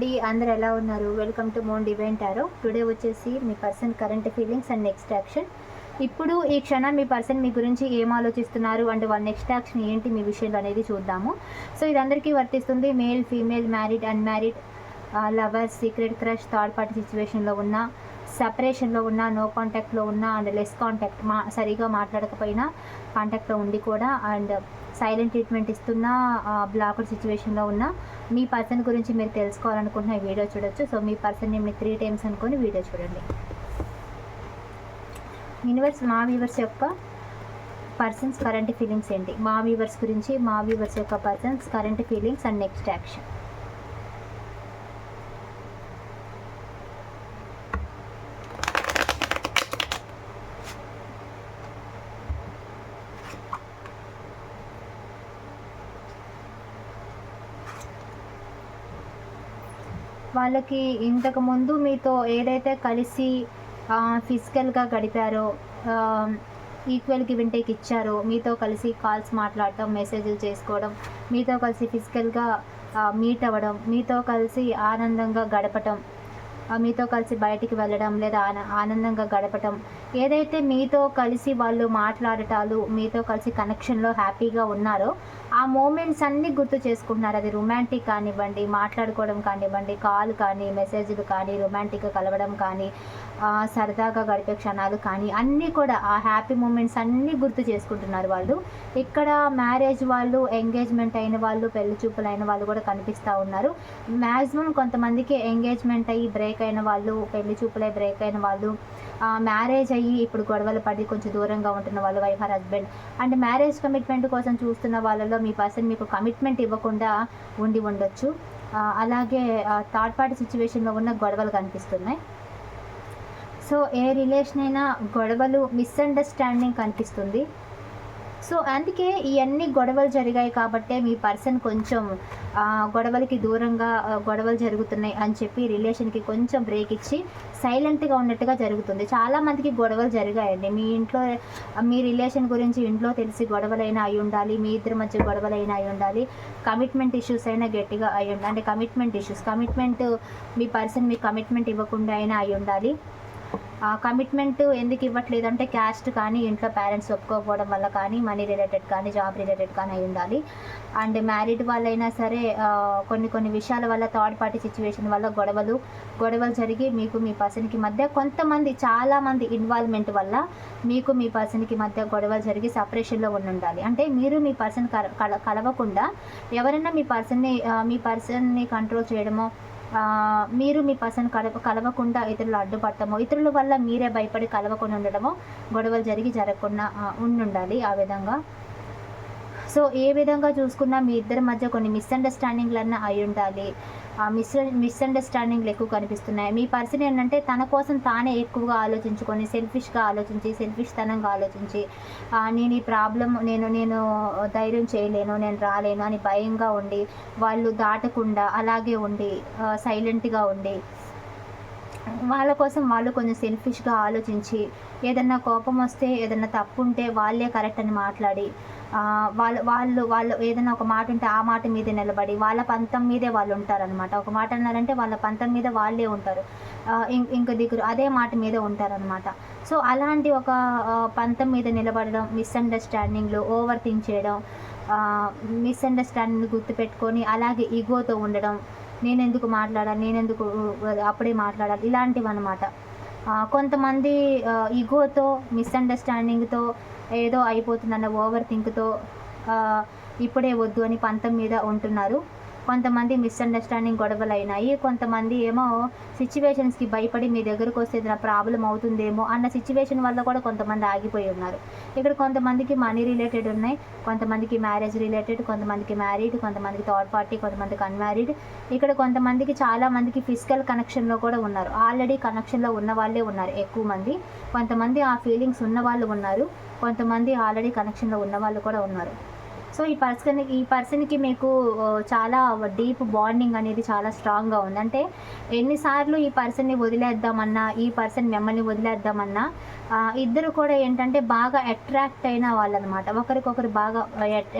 అండి. అందరు ఎలా ఉన్నారు? వెల్కమ్ టు మోన్ డివెంట్ ఆరో టుడే వచ్చేసి మీ person current feelings and next action ఇప్పుడు ఈ క్షణం మీ పర్సన్ మీ గురించి ఏం ఆలోచిస్తున్నారు? అండ్ వాళ్ళ నెక్స్ట్ యాక్షన్ ఏంటి? మీ విషయాలు అనేది చూద్దాము. సో ఇది అందరికీ వర్తిస్తుంది. Male female married unmarried lovers secret crush third party సిచ్యువేషన్లో ఉన్న సపరేషన్లో ఉన్న నో కాంటాక్ట్లో ఉన్న అండ్ లెస్ కాంటాక్ట్ మా సరిగా మాట్లాడకపోయినా కాంటాక్ట్లో ఉండి కూడా అండ్ సైలెంట్ ట్రీట్మెంట్ ఇస్తున్న బ్లాక్డ్ సిచ్యువేషన్లో ఉన్న మీ పర్సన్ గురించి మీరు తెలుసుకోవాలనుకుంటున్న వీడియో చూడొచ్చు. సో మీ పర్సన్ మీరు త్రీ టైమ్స్ అనుకొని వీడియో చూడండి. యూనివర్స్ మా వ్యూవర్స్ యొక్క పర్సన్స్ కరెంట్ ఫీలింగ్స్ ఏంటి? మా వ్యూవర్స్ గురించి మా వ్యూవర్స్ యొక్క persons current feelings and next action వాళ్ళకి ఇంతకు ముందు మీతో ఏదైతే కలిసి ఫిజికల్గా గడిపారో ఈక్వల్ గివ్ టేక్ ఇచ్చారో మీతో కలిసి కాల్స్ మాట్లాడటం మెసేజ్లు చేసుకోవడం మీతో కలిసి ఫిజికల్గా మీట్ అవ్వడం మీతో కలిసి ఆనందంగా గడపటం మీతో కలిసి బయటికి వెళ్ళడం లేదా ఆన ఆనందంగా గడపటం ఏదైతే మీతో కలిసి వాళ్ళు మాట్లాడటాలు మీతో కలిసి కనెక్షన్లో హ్యాపీగా ఉన్నారో ఆ మూమెంట్స్ అన్నీ గుర్తు చేసుకుంటున్నారు. అది రొమాంటిక్ కానివ్వండి మాట్లాడుకోవడం కానివ్వండి కాల్ కానీ మెసేజ్లు కానీ రొమాంటిక్గా కలవడం కానీ సరదాగా గడిపే క్షణాలు కానీ అన్నీ కూడా ఆ హ్యాపీ మూమెంట్స్ అన్నీ గుర్తు చేసుకుంటున్నారు వాళ్ళు. ఇక్కడ మ్యారేజ్ వాళ్ళు ఎంగేజ్మెంట్ అయిన వాళ్ళు పెళ్ళి చూపులు అయిన వాళ్ళు కూడా కనిపిస్తూ ఉన్నారు. మ్యాక్సిమం కొంతమందికి ఎంగేజ్మెంట్ అయ్యి బ్రేక్ అయిన వాళ్ళు పెళ్ళి చూపులై బ్రేక్ అయిన వాళ్ళు మ్యారేజ్ అయ్యి ఇప్పుడు గొడవలు పడి కొంచెం దూరంగా ఉంటున్న వాళ్ళు wife or husband and marriage commitment కోసం చూస్తున్న వాళ్ళలో మీ పర్సన్ మీకు కమిట్మెంట్ ఇవ్వకుండా ఉండి ఉండొచ్చు. అలాగే థర్డ్ పార్టీ సిచ్యువేషన్లో ఉన్న గొడవలు కనిపిస్తున్నాయి. సో ఏ రిలేషన్ అయినా గొడవలు మిస్అండర్స్టాండింగ్ కనిపిస్తుంది. సో అందుకే ఇవన్నీ గొడవలు జరిగాయి కాబట్టే మీ పర్సన్ కొంచెం గొడవలకి దూరంగా గొడవలు జరుగుతున్నాయి అని చెప్పి రిలేషన్కి కొంచెం బ్రేక్ ఇచ్చి సైలెంట్గా ఉన్నట్టుగా జరుగుతుంది. చాలా మందికి గొడవలు జరిగాయండి. మీ ఇంట్లో మీ రిలేషన్ గురించి ఇంట్లో తెలిసి గొడవలైనా అయి ఉండాలి మీ ఇద్దరి మధ్య గొడవలైనా అయి ఉండాలి కమిట్మెంట్ ఇష్యూస్ అయినా గట్టిగా అయి ఉండాలి. అంటే కమిట్మెంట్ ఇష్యూస్ కమిట్మెంట్ మీ పర్సన్ మీ కమిట్మెంట్ ఇవ్వకుండా అయినా అయి ఉండాలి. కమిట్మెంట్ ఎందుకు ఇవ్వట్లేదు అంటే క్యాస్ట్ కానీ ఇంట్లో పేరెంట్స్ ఒప్పుకోకపోవడం వల్ల కానీ మనీ రిలేటెడ్ కానీ జాబ్ రిలేటెడ్ కానీ అయి ఉండాలి. అండ్ మ్యారీడ్ వాళ్ళైనా సరే కొన్ని కొన్ని విషయాల వల్ల థర్డ్ పార్టీ సిచ్యువేషన్ వల్ల గొడవలు గొడవలు జరిగి మీకు మీ పర్సన్కి మధ్య కొంతమంది చాలామంది ఇన్వాల్వ్మెంట్ వల్ల మీకు మీ పర్సన్కి మధ్య గొడవలు జరిగి సపరేషన్లో ఉండి ఉండాలి అంటే మీరు మీ పర్సన్ కల కలవకుండా ఎవరైనా మీ పర్సన్ని మీ పర్సన్ని కంట్రోల్ చేయడమో మీరు మీ పర్సన్ కలవ కలవకుండా ఇతరులు అడ్డుపడటమో ఇతరుల వల్ల మీరే భయపడి కలవకుండా ఉండడమో గొడవలు జరిగి జరగకుండా ఉండుండాలి ఆ విధంగా. సో ఏ విధంగా చూసుకున్నా మీ ఇద్దరి మధ్య కొన్ని మిస్అండర్స్టాండింగ్లన్నా అయి ఉండాలి మిస్ మిస్అండర్స్టాండింగ్లు ఎక్కువ కనిపిస్తున్నాయి. మీ పర్సన్ ఏంటంటే తన కోసం తానే ఎక్కువగా ఆలోచించుకొని సెల్ఫిష్గా ఆలోచించి సెల్ఫిష్ తనంగా ఆలోచించి నేను ఈ ప్రాబ్లం నేను నేను ధైర్యం చేయలేను నేను రాలేను అని భయంగా ఉండి వాళ్ళు దాటకుండా అలాగే ఉండి సైలెంట్గా ఉండి వాళ్ళ కోసం వాళ్ళు కొంచెం సెల్ఫిష్గా ఆలోచించి ఏదన్నా కోపం వస్తే ఏదన్నా తప్పు ఉంటే వాళ్ళే కరెక్ట్ అని మాట్లాడి వాళ్ళు వాళ్ళు వాళ్ళు ఏదైనా ఒక మాట ఉంటే ఆ మాట మీద నిలబడి వాళ్ళ పంతం మీదే వాళ్ళు ఉంటారనమాట ఒక మాట అన్నారంటే వాళ్ళ పంతం మీద వాళ్ళే ఉంటారు. ఇంక దిగురు అదే మాట మీద ఉంటారనమాట సో అలాంటి ఒక పంతం మీద నిలబడడం మిస్అండర్స్టాండింగ్లు ఓవర్ థింక్ చేయడం మిస్అండర్స్టాండింగ్ గుర్తుపెట్టుకొని అలాగే ఈగోతో ఉండడం నేనెందుకు మాట్లాడాలి నేనెందుకు ఎందుకు అప్పుడే మాట్లాడాలి ఇలాంటివి అనమాట కొంతమంది ఈగోతో మిస్అండర్స్టాండింగ్తో ఏదో అయిపోతుందన్న ఓవర్ థింక్తో ఇప్పుడే వద్దు అని పంతం మీద ఉంటున్నారు. కొంతమంది మిస్అండర్స్టాండింగ్ గొడవలు అయినాయి కొంతమంది ఏమో సిచ్యువేషన్స్కి భయపడి మీ దగ్గరకు వస్తే ఏదైనా ప్రాబ్లం అవుతుందేమో అన్న సిచ్యువేషన్ వల్ల కూడా కొంతమంది ఆగిపోయి ఉన్నారు. ఇక్కడ కొంతమందికి మనీ రిలేటెడ్ ఉన్నాయి కొంతమందికి మ్యారేజ్ రిలేటెడ్ కొంతమందికి మ్యారీడ్ కొంతమందికి థర్డ్ పార్టీ కొంతమందికి అన్మ్యారీడ్ ఇక్కడ కొంతమందికి చాలా మందికి ఫిజికల్ కనెక్షన్లో కూడా ఉన్నారు. ఆల్రెడీ కనెక్షన్లో ఉన్న వాళ్ళే ఉన్నారు ఎక్కువ మంది. కొంతమంది ఆ ఫీలింగ్స్ ఉన్న వాళ్ళు ఉన్నారు కొంతమంది ఆల్రెడీ కనెక్షన్లో ఉన్న వాళ్ళు కూడా ఉన్నారు. సో ఈ పర్సన్ ఈ పర్సన్కి మీకు చాలా డీప్ బాండింగ్ అనేది చాలా స్ట్రాంగ్గా ఉంది. అంటే ఎన్నిసార్లు ఈ పర్సన్ని వదిలేద్దామన్నా ఈ పర్సన్ మిమ్మల్ని వదిలేద్దామన్నా ఇద్దరు కూడా ఏంటంటే బాగా అట్రాక్ట్ అయిన వాళ్ళు అనమాట ఒకరికొకరు బాగా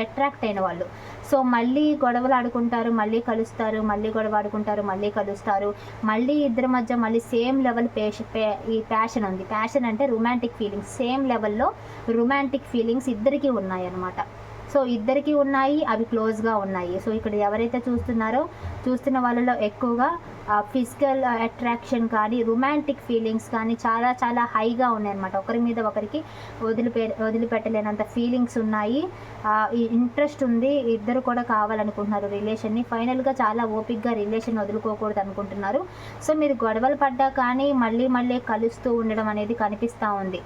అట్రాక్ట్ అయిన వాళ్ళు. సో మళ్ళీ గొడవలు ఆడుకుంటారు మళ్ళీ కలుస్తారు మళ్ళీ గొడవ ఆడుకుంటారు మళ్ళీ కలుస్తారు. మళ్ళీ ఇద్దరి మధ్య మళ్ళీ సేమ్ లెవెల్ పేష పే ఈ ప్యాషన్ ఉంది. ప్యాషన్ అంటే రొమాంటిక్ ఫీలింగ్స్ సేమ్ లెవెల్లో రొమాంటిక్ ఫీలింగ్స్ ఇద్దరికీ ఉన్నాయి అన్నమాట సో ఇద్దరికి ఉన్నాయి అవి క్లోజ్గా ఉన్నాయి. సో ఇక్కడ ఎవరైతే చూస్తున్నారో చూస్తున్న వాళ్ళలో ఎక్కువగా ఫిజికల్ అట్రాక్షన్ కానీ రొమాంటిక్ ఫీలింగ్స్ కానీ చాలా చాలా హైగా ఉన్నాయన్నమాట. ఒకరి మీద ఒకరికి వదిలిపె వదిలిపెట్టలేనంత ఫీలింగ్స్ ఉన్నాయి. ఇంట్రెస్ట్ ఉంది. ఇద్దరు కూడా కావాలనుకుంటున్నారు రిలేషన్ని ఫైనల్గా చాలా ఓపిక్గా రిలేషన్ వదులుకోకూడదు అనుకుంటున్నారు. సో మీరు గొడవలు పడ్డా కానీ మళ్ళీ మళ్ళీ కలుస్తూ ఉండడం అనేది కనిపిస్తూ ఉంది.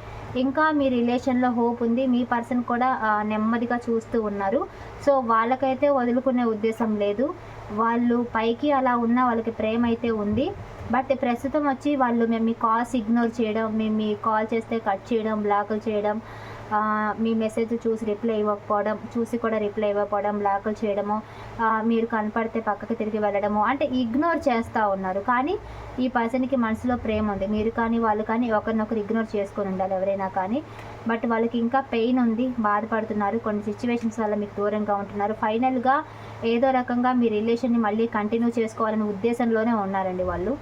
ఇంకా మీ రిలేషన్లో హోప్ ఉంది. మీ పర్సన్ కూడా నెమ్మదిగా చూస్తూ ఉన్నారు. సో వాళ్ళకైతే వదులుకునే ఉద్దేశం లేదు. వాళ్ళు పైకి అలా ఉన్న వాళ్ళకి ప్రేమ అయితే ఉంది. బట్ ప్రస్తుతం వచ్చి వాళ్ళు మేము మీ కాల్స్ ఇగ్నోర్ చేయడం మేము మీ కాల్ చేస్తే కట్ చేయడం బ్లాకులు చేయడం మీ మెసేజ్ చూసి రిప్లై ఇవ్వకపోవడం చూసి కూడా రిప్లై ఇవ్వకపోవడం బ్లాకులు చేయడము మీరు కనపడితే పక్కకి తిరిగి వెళ్ళడము అంటే ఇగ్నోర్ చేస్తూ ఉన్నారు. కానీ ఈ పర్సన్కి మనసులో ప్రేమ ఉంది. మీరు కానీ వాళ్ళు కానీ ఒకరినొకరు ఇగ్నోర్ చేసుకొని ఉండాలి ఎవరైనా కానీ. బట్ వాళ్ళకి ఇంకా పెయిన్ ఉంది బాధపడుతున్నారు. కొన్ని సిచ్యువేషన్స్ వల్ల మీకు దూరంగా ఉంటున్నారు. ఫైనల్గా ఏదో రకంగా మీ రిలేషన్ని మళ్ళీ కంటిన్యూ చేసుకోవాలనే ఉద్దేశంలోనే ఉన్నారండి వాళ్ళు.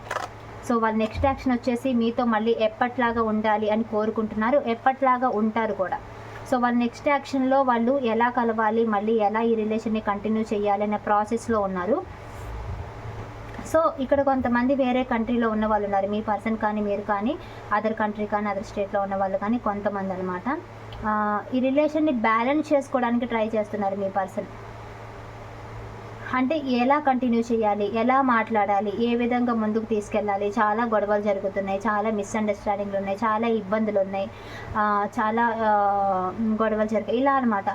సో వాళ్ళ నెక్స్ట్ యాక్షన్ వచ్చేసి మీతో మళ్ళీ ఎప్పట్లాగా ఉండాలి అని కోరుకుంటున్నారు. ఎప్పట్లాగా ఉంటారు కూడా. సో వాళ్ళ నెక్స్ట్ యాక్షన్లో వాళ్ళు ఎలా కలవాలి మళ్ళీ ఎలా ఈ రిలేషన్ని కంటిన్యూ చేయాలి అనే ప్రాసెస్లో ఉన్నారు. సో ఇక్కడ కొంతమంది వేరే కంట్రీలో ఉన్న వాళ్ళు ఉన్నారు. మీ పర్సన్ కానీ మీరు కానీ అదర్ కంట్రీ కానీ అదర్ స్టేట్లో ఉన్న వాళ్ళు కానీ కొంతమంది అనమాట ఈ రిలేషన్ని బ్యాలెన్స్ చేసుకోవడానికి ట్రై చేస్తున్నారు మీ పర్సన్. అంటే ఎలా కంటిన్యూ చేయాలి ఎలా మాట్లాడాలి ఏ విధంగా ముందుకు తీసుకెళ్ళాలి చాలా గొడవలు జరుగుతున్నాయి చాలా మిస్అండర్స్టాండింగ్లు ఉన్నాయి చాలా ఇబ్బందులు ఉన్నాయి చాలా గొడవలు జరిగాయి. ఇలా అనమాట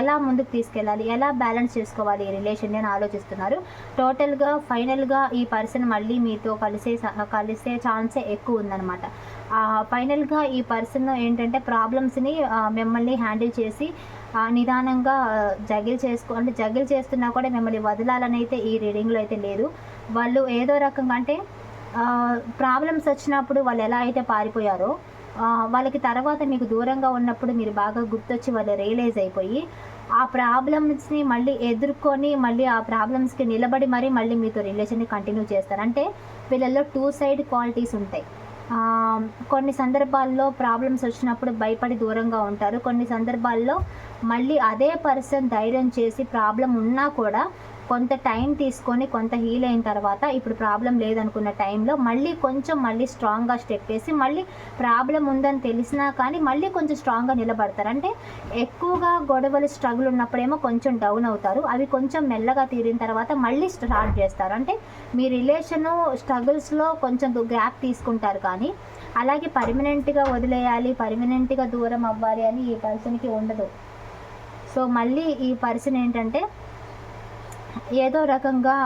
ఎలా ముందుకు తీసుకెళ్ళాలి ఎలా బ్యాలెన్స్ చేసుకోవాలి ఈ రిలేషన్ని అని ఆలోచిస్తున్నారు. టోటల్గా ఫైనల్గా ఈ పర్సన్ మళ్ళీ మీతో కలిసే కలిసే ఛాన్సే ఎక్కువ ఉందన్నమాట. ఫైనల్గా ఈ పర్సన్ ఏంటంటే ప్రాబ్లమ్స్ని మిమ్మల్ని హ్యాండిల్ చేసి నిదానంగా జగిల్ చేసుకో అంటే జగిల్ చేస్తున్నా కూడా మిమ్మల్ని వదలాలని అయితే ఈ రీడింగ్లో అయితే లేదు. వాళ్ళు ఏదో రకంగా అంటే ప్రాబ్లమ్స్ వచ్చినప్పుడు వాళ్ళు ఎలా అయితే పారిపోయారో వాళ్ళకి తర్వాత మీకు దూరంగా ఉన్నప్పుడు మీరు బాగా గుర్తొచ్చి వాళ్ళు రియలైజ్ అయిపోయి ఆ ప్రాబ్లమ్స్ని మళ్ళీ ఎదుర్కొని మళ్ళీ ఆ ప్రాబ్లమ్స్కి నిలబడి మరీ మళ్ళీ మీతో రిలేషన్ని కంటిన్యూ చేస్తారు. అంటే వీళ్ళల్లో టూ సైడ్ క్వాలిటీస్ ఉంటాయి. కొన్ని సందర్భాల్లో ప్రాబ్లమ్స్ వచ్చినప్పుడు భయపడి దూరంగా ఉంటారు. కొన్ని సందర్భాల్లో మళ్ళీ అదే పర్సన్ ధైర్యం చేసి ప్రాబ్లం ఉన్నా కూడా కొంత టైం తీసుకొని కొంత హీల్ అయిన తర్వాత ఇప్పుడు ప్రాబ్లం లేదనుకున్న టైంలో మళ్ళీ కొంచెం మళ్ళీ స్ట్రాంగ్గా స్టెప్ వేసి మళ్ళీ ప్రాబ్లం ఉందని తెలిసినా కానీ మళ్ళీ కొంచెం స్ట్రాంగ్గా నిలబడతారు. అంటే ఎక్కువగా గొడవలు స్ట్రగుల్ ఉన్నప్పుడేమో కొంచెం డౌన్ అవుతారు. అవి కొంచెం మెల్లగా తీరిన తర్వాత మళ్ళీ స్టార్ట్ చేస్తారు. అంటే మీ రిలేషను స్ట్రగుల్స్లో కొంచెం గ్యాప్ తీసుకుంటారు కానీ అలాగే పర్మనెంట్గా వదిలేయాలి పర్మనెంట్గా దూరం అవ్వాలి అని ఈ పర్సన్కి ఉండదు. సో మళ్ళీ ఈ పర్సన్ ఏంటంటే ఏదో రకంగా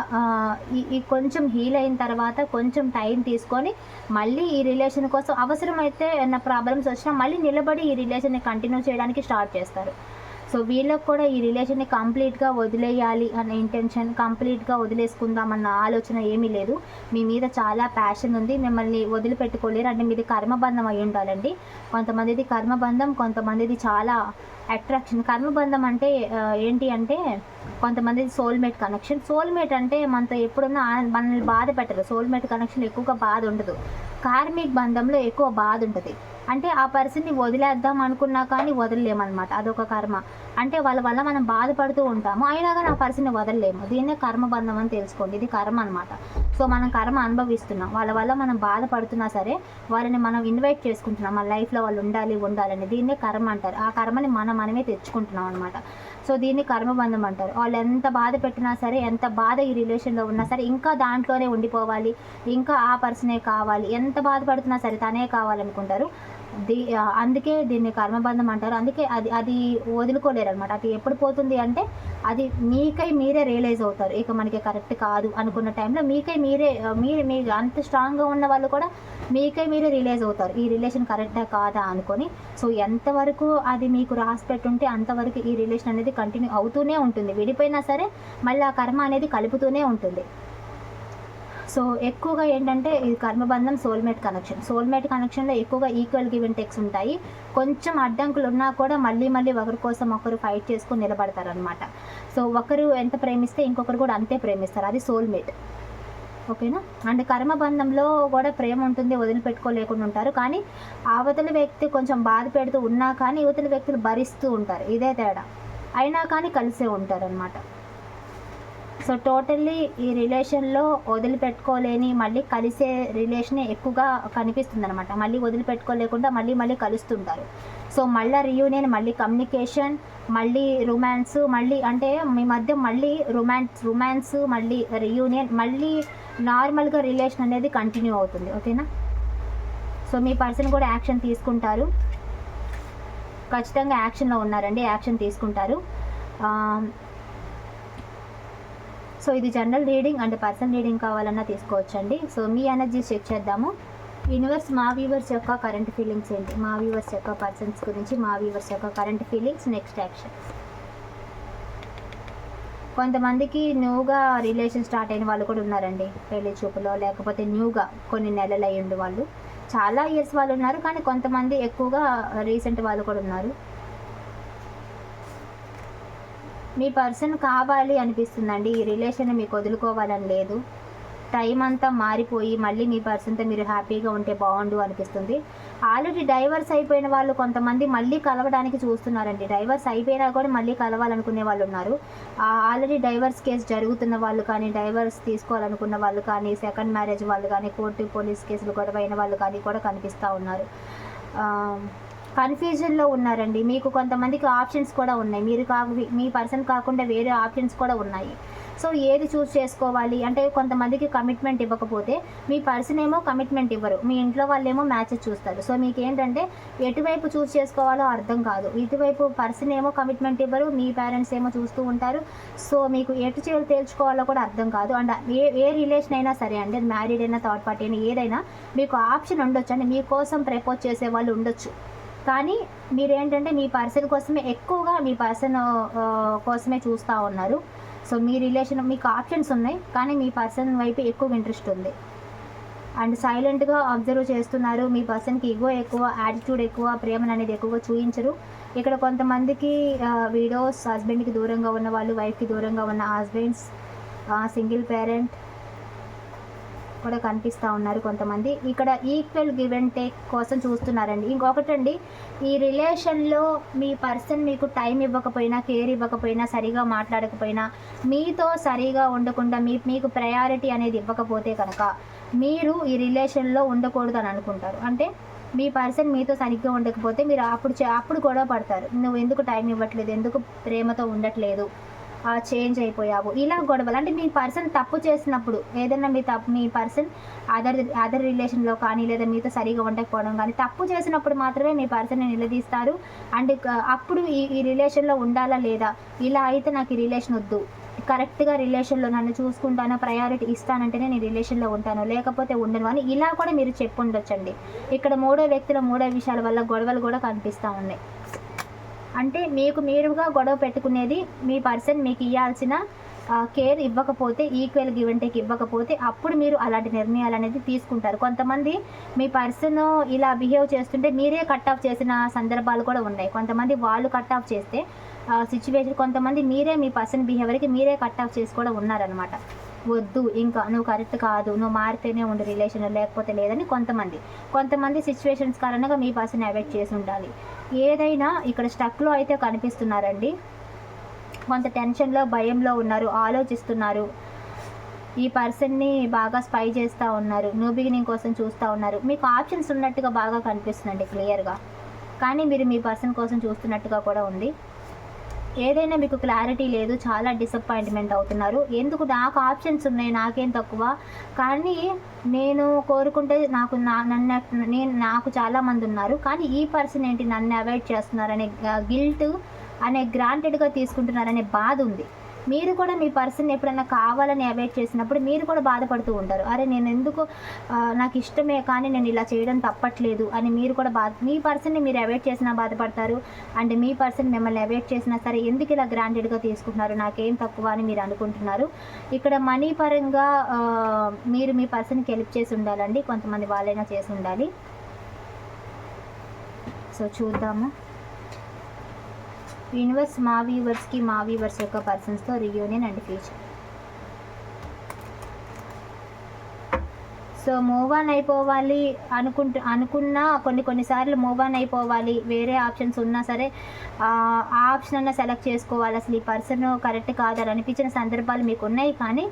ఈ కొంచెం హీల్ అయిన తర్వాత కొంచెం టైం తీసుకొని మళ్ళీ ఈ రిలేషన్ కోసం అవసరమైతే ఏమైనా ప్రాబ్లమ్స్ వచ్చినా మళ్ళీ నిలబడి ఈ రిలేషన్ని కంటిన్యూ చేయడానికి స్టార్ట్ చేస్తారు. సో వీళ్ళకి కూడా ఈ రిలేషన్ని కంప్లీట్గా వదిలేయాలి అనే ఇంటెన్షన్ కంప్లీట్గా వదిలేసుకుందాం అన్న ఆలోచన ఏమీ లేదు. మీ మీద చాలా ప్యాషన్ ఉంది. మిమ్మల్ని వదిలిపెట్టుకోలేరు. అంటే మీది కర్మబంధం అయి ఉండాలండి. కొంతమందిది కర్మబంధం కొంతమందిది చాలా అట్రాక్షన్ కర్మబంధం అంటే ఏంటి అంటే కొంతమంది సోల్మేట్ కనెక్షన్ సోల్మేట్ అంటే మనతో ఎప్పుడున్నా మనల్ని బాధ పెట్టరు. సోల్మేట్ కనెక్షన్ ఎక్కువగా బాధ ఉండదు. కార్మిక్ బంధంలో ఎక్కువ బాధ ఉంటుంది. అంటే ఆ పర్సన్ని వదిలేద్దాం అనుకున్నా కానీ వదలలేమన్నమాట. అదొక కర్మ. అంటే వాళ్ళ వల్ల మనం బాధపడుతూ ఉంటాము. అయినా కానీ ఆ పర్సన్ని వదలలేము. దీన్నే కర్మబంధం అని తెలుసుకోండి. ఇది కర్మ అనమాట సో మనం కర్మ అనుభవిస్తున్నాం. వాళ్ళ వల్ల మనం బాధపడుతున్నా సరే వాళ్ళని మనం ఇన్వైట్ చేసుకుంటున్నాం. మన లైఫ్లో వాళ్ళు ఉండాలి ఉండాలని దీన్నే కర్మ అంటారు. ఆ కర్మని మనం మనమే తెచ్చుకుంటున్నాం అనమాట సో దీన్ని కర్మబంధం అంటారు. వాళ్ళు ఎంత బాధ పెట్టినా సరే ఎంత బాధ ఈ రిలేషన్లో ఉన్నా సరే ఇంకా దాంట్లోనే ఉండిపోవాలి. ఇంకా ఆ పర్సనే కావాలి. ఎంత బాధపడుతున్నా సరే తనే కావాలనుకుంటారు. దీ అందుకే దీన్ని కర్మబంధం అంటారు. అందుకే అది అది వదులుకోలేరు అనమాట అది ఎప్పుడు పోతుంది అంటే అది మీకై మీరే రియలైజ్ అవుతారు. ఇక మనకి కరెక్ట్ కాదు అనుకున్న టైంలో మీకై మీరే మీరు మీ అంత స్ట్రాంగ్గా ఉన్న వాళ్ళు కూడా మీకై మీరే రియలైజ్ అవుతారు. ఈ రిలేషన్ కరెక్టా కాదా అనుకొని. సో ఎంతవరకు అది మీకు రాసి పెట్టుంటే అంతవరకు ఈ రిలేషన్ అనేది కంటిన్యూ అవుతూనే ఉంటుంది. విడిపోయినా సరే మళ్ళీ ఆ కర్మ అనేది కలుపుతూనే ఉంటుంది. సో ఎక్కువగా ఏంటంటే ఇది కర్మబంధం సోల్మేట్ కనెక్షన్ సోల్మేట్ కనెక్షన్లో ఎక్కువగా ఈక్వల్ గివ్ అండ్ టెక్స్ ఉంటాయి. కొంచెం అడ్డంకులు ఉన్నా కూడా మళ్ళీ మళ్ళీ ఒకరి కోసం ఒకరు ఫైట్ చేసుకుని నిలబడతారనమాట సో ఒకరు ఎంత ప్రేమిస్తే ఇంకొకరు కూడా అంతే ప్రేమిస్తారు. అది సోల్మేట్ ఓకేనా అండ్ కర్మబంధంలో కూడా ప్రేమ ఉంటుంది వదిలిపెట్టుకోలేకుండా ఉంటారు. కానీ అవతల వ్యక్తి కొంచెం బాధ పెడుతూ ఉన్నా కానీ యువతల వ్యక్తులు భరిస్తూ ఉంటారు. ఇదే తేడా. అయినా కానీ కలిసే ఉంటారు అనమాట సో టోటల్లీ ఈ రిలేషన్లో వదిలిపెట్టుకోలేని మళ్ళీ కలిసే రిలేషనే ఎక్కువగా కనిపిస్తుంది అనమాట మళ్ళీ వదిలిపెట్టుకోలేకుండా మళ్ళీ మళ్ళీ కలుస్తుంటారు. సో మళ్ళీ రియూనియన్ మళ్ళీ కమ్యూనికేషన్ మళ్ళీ రొమాన్స్ మళ్ళీ అంటే మీ మధ్య మళ్ళీ రొమాన్స్ రొమాన్స్ మళ్ళీ రియూనియన్ మళ్ళీ నార్మల్గా రిలేషన్ అనేది కంటిన్యూ అవుతుంది. ఓకేనా? సో మీ పర్సన్ కూడా యాక్షన్ తీసుకుంటారు. ఖచ్చితంగా యాక్షన్లో ఉన్నారండి. యాక్షన్ తీసుకుంటారు. సో ఇది general reading and person reading కావాలన్నా తీసుకోవచ్చండి. సో మీ ఎనర్జీ చెక్ చేద్దాము. యూనివర్స్ మా వ్యూవర్స్ యొక్క కరెంట్ ఫీలింగ్స్ ఏంటి? మా వ్యూవర్స్ యొక్క పర్సన్స్ గురించి మా వ్యూవర్స్ యొక్క కరెంట్ ఫీలింగ్స్ నెక్స్ట్ యాక్షన్. కొంతమందికి న్యూగా రిలేషన్ స్టార్ట్ అయిన వాళ్ళు కూడా ఉన్నారండి పెళ్ళి చూపులో. లేకపోతే న్యూగా కొన్ని నెలలు అయ్యిండు వాళ్ళు. చాలా ఇయర్స్ వాళ్ళు ఉన్నారు కానీ కొంతమంది ఎక్కువగా రీసెంట్ వాళ్ళు కూడా ఉన్నారు. మీ పర్సన్ కావాలి అనిపిస్తుందండి. ఈ రిలేషన్ మీకు వదులుకోవాలని లేదు. టైం అంతా మారిపోయి మళ్ళీ మీ పర్సన్తో మీరు హ్యాపీగా ఉంటే బాగుండు అనిపిస్తుంది. ఆల్రెడీ డైవర్స్ అయిపోయిన వాళ్ళు కొంతమంది మళ్ళీ కలవడానికి చూస్తున్నారండి. డైవర్స్ అయిపోయినా కూడా మళ్ళీ కలవాలనుకునే వాళ్ళు ఉన్నారు. ఆల్రెడీ డైవర్స్ కేసు జరుగుతున్న వాళ్ళు కానీ డైవర్స్ తీసుకోవాలనుకున్న వాళ్ళు కానీ సెకండ్ మ్యారేజ్ వాళ్ళు కానీ కోర్టు పోలీస్ కేసులు గొడవ అయిన వాళ్ళు కానీ కూడా కనిపిస్తూ ఉన్నారు. కన్ఫ్యూజన్లో ఉన్నారండి. మీకు కొంతమందికి ఆప్షన్స్ కూడా ఉన్నాయి. మీరు కాకు మీ పర్సన్ కాకుండా వేరే ఆప్షన్స్ కూడా ఉన్నాయి. సో ఏది చూస్ చేసుకోవాలి? అంటే కొంతమందికి కమిట్మెంట్ ఇవ్వకపోతే మీ పర్సన్ ఏమో కమిట్మెంట్ ఇవ్వరు. మీ ఇంట్లో వాళ్ళేమో మ్యాచెస్ చూస్తారు. సో మీకు ఏంటంటే ఎటువైపు చూస్ చేసుకోవాలో అర్థం కాదు. ఇటువైపు పర్సన్ ఏమో కమిట్మెంట్ ఇవ్వరు. మీ పేరెంట్స్ ఏమో చూస్తూ ఉంటారు. సో మీకు ఎటు చేయాలి తేల్చుకోవాలో కూడా అర్థం కాదు. అండ్ ఏ ఏ రిలేషన్ అయినా సరే అండి మ్యారీడ్ అయినా థర్డ్ పార్టీ అయినా ఏదైనా మీకు ఆప్షన్ ఉండొచ్చు అండి మీకోసం ప్రపోజ్ చేసే వాళ్ళు ఉండొచ్చు. కానీ మీరేంటంటే మీ పర్సన్ కోసమే ఎక్కువగా మీ పర్సన్ కోసమే చూస్తూ ఉన్నారు. సో మీ రిలేషన్ మీకు ఆప్షన్స్ ఉన్నాయి కానీ మీ పర్సన్ వైపు ఎక్కువ ఇంట్రెస్ట్ ఉంది. అండ్ సైలెంట్గా అబ్జర్వ్ చేస్తున్నారు మీ పర్సన్కి ఇగో ఎక్కువ యాటిట్యూడ్ ఎక్కువ ప్రేమను అనేది ఎక్కువగా చూపించరు. ఇక్కడ కొంతమందికి వీడోస్ హస్బెండ్కి దూరంగా ఉన్న వాళ్ళు వైఫ్కి దూరంగా ఉన్న హస్బెండ్స్ సింగిల్ పేరెంట్ కూడా కనిపిస్తూ ఉన్నారు కొంతమంది. ఇక్కడ ఈక్వల్ గివ్ అండ్ టేక్ కోసం చూస్తున్నారండి. ఇంకొకటండి ఈ రిలేషన్లో మీ పర్సన్ మీకు టైం ఇవ్వకపోయినా కేర్ ఇవ్వకపోయినా సరిగా మాట్లాడకపోయినా మీతో సరిగా ఉండకుండా మీ మీకు ప్రయారిటీ అనేది ఇవ్వకపోతే కనుక మీరు ఈ రిలేషన్లో ఉండకూడదు అని అనుకుంటారు. అంటే మీ పర్సన్ మీతో సరిగ్గా ఉండకపోతే మీరు అప్పుడు చే- అప్పుడు గొడవ పడతారు. నువ్వు ఎందుకు టైం ఇవ్వట్లేదు? ఎందుకు ప్రేమతో ఉండట్లేదు? చేంజ్ అయిపోయావు. ఇలా గొడవలు అంటే మీ పర్సన్ తప్పు చేసినప్పుడు ఏదైనా మీ తప్పు మీ పర్సన్ అదర్ అదర్ రిలేషన్లో కానీ లేదా మీతో సరిగా ఉండకపోవడం కానీ తప్పు చేసినప్పుడు మాత్రమే మీ పర్సన్ని నిలదీస్తారు. అండ్ అప్పుడు ఈ ఈ రిలేషన్లో ఉండాలా లేదా? ఇలా అయితే నాకు ఈ రిలేషన్ వద్దు. కరెక్ట్గా రిలేషన్లో నన్ను చూసుకుంటాను ప్రయారిటీ ఇస్తానంటేనే నేను రిలేషన్లో ఉంటాను. లేకపోతే ఉండను అని ఇలా కూడా మీరు చెప్పుండొచ్చండి ఇక్కడ మూడో వ్యక్తుల మూడో విషయాల వల్ల గొడవలు కూడా కనిపిస్తూ ఉన్నాయి. అంటే మీకు మీరుగా గొడవ పెట్టుకునేది మీ పర్సన్ మీకు ఇవ్వాల్సిన కేర్ ఇవ్వకపోతే ఈక్వల్ గివ్ అండ్ టేక్ ఇవ్వకపోతే అప్పుడు మీరు అలాంటి నిర్ణయాలు అనేది తీసుకుంటారు. కొంతమంది మీ పర్సన్ ఇలా బిహేవ్ చేస్తుంటే మీరే కట్ ఆఫ్ చేసిన సందర్భాలు కూడా ఉన్నాయి. కొంతమంది వాళ్ళు కట్ ఆఫ్ చేస్తే సిచ్యువేషన్ కొంతమంది మీరే మీ పర్సన్ బిహేవియర్కి మీరే కట్ ఆఫ్ చేసి కూడా ఉన్నారనమాట వద్దు ఇంకా నువ్వు కరెక్ట్ కాదు నువ్వు మారితేనే ఉండు రిలేషన్ లేకపోతే లేదని కొంతమంది. కొంతమంది సిచ్యువేషన్స్ కారణంగా మీ పర్సన్ అవాయిడ్ చేసి ఉండాలి. ఏదైనా ఇక్కడ స్టక్లో అయితే కనిపిస్తున్నారండి. కొంత టెన్షన్లో భయంలో ఉన్నారు ఆలోచిస్తున్నారు. ఈ పర్సన్ని బాగా స్పై చేస్తూ ఉన్నారు న్యూ బిగినింగ్ కోసం చూస్తూ ఉన్నారు. మీకు ఆప్షన్స్ ఉన్నట్టుగా బాగా కనిపిస్తుందండి క్లియర్గా. కానీ మీరు మీ పర్సన్ కోసం చూస్తున్నట్టుగా కూడా ఉంది. ఏదైనా మీకు క్లారిటీ లేదు చాలా డిసప్పాయింట్మెంట్ అవుతున్నారు. ఎందుకు? నాకు ఆప్షన్స్ ఉన్నాయి నాకేం తక్కువ. కానీ నేను కోరుకుంటే నాకు నా నన్ను నేను నాకు చాలామంది ఉన్నారు. కానీ ఈ పర్సన్ ఏంటి నన్ను అవాయిడ్ చేస్తున్నారనే గిల్ట్ అనే గ్రాంటెడ్గా తీసుకుంటున్నారనే బాధ ఉంది. మీరు కూడా మీ పర్సన్ ఎప్పుడైనా కావాలని అవాయిడ్ చేసినప్పుడు మీరు కూడా బాధపడుతూ ఉంటారు. అరే నేను ఎందుకు నాకు ఇష్టమే కానీ నేను ఇలా చేయడం తప్పట్లేదు అని మీరు కూడా బాధ మీ పర్సన్ని మీరు అవాయిడ్ చేసినా బాధపడతారు. అండ్ మీ పర్సన్ మిమ్మల్ని అవాయిడ్ చేసినా సరే ఎందుకు ఇలా గ్రాంటెడ్గా తీసుకుంటున్నారు? నాకేం తక్కువ అని మీరు అనుకుంటున్నారు. ఇక్కడ మనీ పరంగా మీరు మీ పర్సన్కి హెల్ప్ చేసి ఉండాలండి. కొంతమంది వాళ్ళైనా చేసి ఉండాలి. సో చూద్దాము. యూనివర్స్ మా వ్యూవర్స్కి మా వ్యూవర్స్ యొక్క పర్సన్స్తో reunion and future so move on అయిపోవాలి అనుకుంటు అనుకున్నా కొన్ని కొన్నిసార్లు మూవ్ ఆన్ అయిపోవాలి. వేరే ఆప్షన్స్ ఉన్నా సరే ఆ ఆప్షన్ అన్న సెలెక్ట్ చేసుకోవాలి. అసలు ఈ పర్సన్ కరెక్ట్ కాదని అనిపించిన సందర్భాలు మీకు ఉన్నాయి. కానీ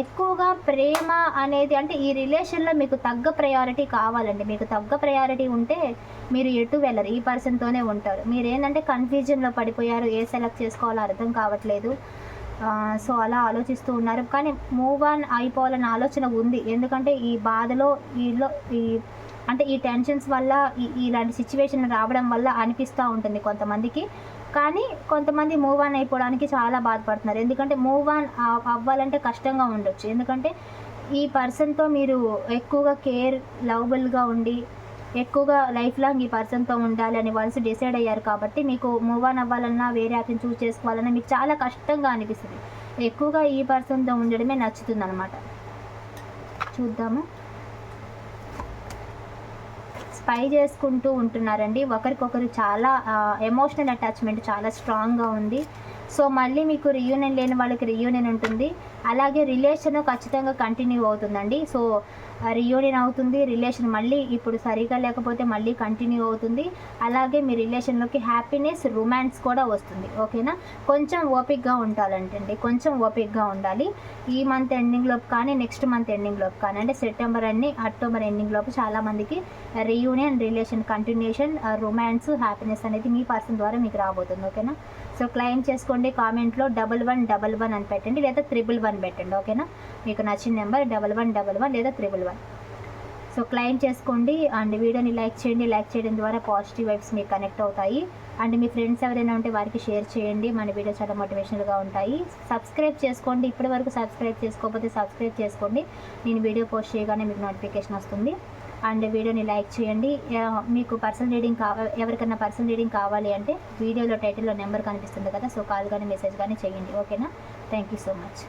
ఎక్కువగా ప్రేమ అనేది అంటే ఈ రిలేషన్లో మీకు తగ్గ ప్రయారిటీ కావాలండి. మీకు తగ్గ ప్రయారిటీ ఉంటే మీరు ఎటు వెళ్ళరు. ఈ పర్సన్తోనే ఉంటారు. మీరు ఏంటంటే కన్ఫ్యూజన్లో పడిపోయారు. ఏ సెలెక్ట్ చేసుకోవాలో అర్థం కావట్లేదు. సో అలా ఆలోచిస్తూ ఉన్నారు. కానీ మూవ్ ఆన్ అయిపోవాలన్న ఆలోచన ఉంది. ఎందుకంటే ఈ బాధలో ఈలో ఈ అంటే ఈ టెన్షన్స్ వల్ల ఈ- ఇలాంటి సిచ్యువేషన్ రావడం వల్ల అనిపిస్తూ ఉంటుంది కొంతమందికి. కానీ కొంతమంది మూవ్ ఆన్ అయిపోవడానికి చాలా బాధపడుతున్నారు. ఎందుకంటే మూవ్ ఆన్ అవ్వాలంటే కష్టంగా ఉండొచ్చు. ఎందుకంటే ఈ పర్సన్తో మీరు ఎక్కువగా కేర్ లవబుల్గా ఉండి ఎక్కువగా లైఫ్ లాంగ్ ఈ పర్సన్తో ఉండాలి అని వన్స్ డిసైడ్ అయ్యారు కాబట్టి మీకు మూవ్ ఆన్ అవ్వాలన్నా వేరే అతను చూస్ చేసుకోవాలన్నా మీకు చాలా కష్టంగా అనిపిస్తుంది. ఎక్కువగా ఈ పర్సన్తో ఉండడమే నచ్చుతుంది అనమాట చూద్దాము. స్పై చేసుకుంటూ ఉంటున్నారండి. ఒకరికొకరు చాలా ఎమోషనల్ అటాచ్మెంట్ చాలా స్ట్రాంగ్గా ఉంది. సో మళ్ళీ మీకు రియూనియన్ లేని వాళ్ళకి రియూనియన్ ఉంటుంది. అలాగే రిలేషన్ ఖచ్చితంగా కంటిన్యూ అవుతుందండి. సో రియూనియన్ అవుతుంది రిలేషన్ మళ్ళీ ఇప్పుడు సరిగా లేకపోతే మళ్ళీ కంటిన్యూ అవుతుంది. అలాగే మీ రిలేషన్లోకి హ్యాపీనెస్ రొమాన్స్ కూడా వస్తుంది. ఓకేనా కొంచెం ఓపిక్గా ఉండాలంటండి. కొంచెం ఓపిక్గా ఉండాలి. ఈ మంత్ ఎండింగ్లోపు కానీ నెక్స్ట్ మంత్ ఎండింగ్లోపు కానీ అంటే సెప్టెంబర్ అన్ని అక్టోబర్ ఎండింగ్లోపు చాలామందికి reunion relation continuation romance happiness అనేది మీ పర్సన్ ద్వారా మీకు రాబోతుంది. ఓకేనా సో క్లెయిమ్ చేసుకోండి కామెంట్లో డబల్ వన్ డబల్ వన్ అని పెట్టండి లేదా త్రిబుల్ వన్ పెట్టండి ఓకేనా? మీకు నచ్చిన number double one double one లేదా త్రిబుల్ వన్ సో క్లెయిమ్ చేసుకోండి అండ్ వీడియోని లైక్ చేయండి లైక్ చేయడం ద్వారా పాజిటివ్ వైబ్స్ మీకు కనెక్ట్ అవుతాయి. అండ్ మీ ఫ్రెండ్స్ ఎవరైనా ఉంటే వారికి షేర్ చేయండి మన వీడియో చాలా మోటివేషనల్గా ఉంటాయి. సబ్స్క్రైబ్ చేసుకోండి ఇప్పటి వరకు సబ్స్క్రైబ్ చేసుకోకపోతే సబ్స్క్రైబ్ చేసుకోండి. నేను వీడియో పోస్ట్ చేయగానే మీకు నోటిఫికేషన్ వస్తుంది. అండ్ వీడియోని లైక్ చేయండి. మీకు పర్సనల్ రీడింగ్ కావ ఎవరికైనా పర్సనల్ రీడింగ్ కావాలి అంటే వీడియోలో టైటిల్లో నెంబర్ కనిపిస్తుంది కదా సో కాల్ కానీ మెసేజ్ కానీ చేయండి. ఓకేనా? Thank you so much.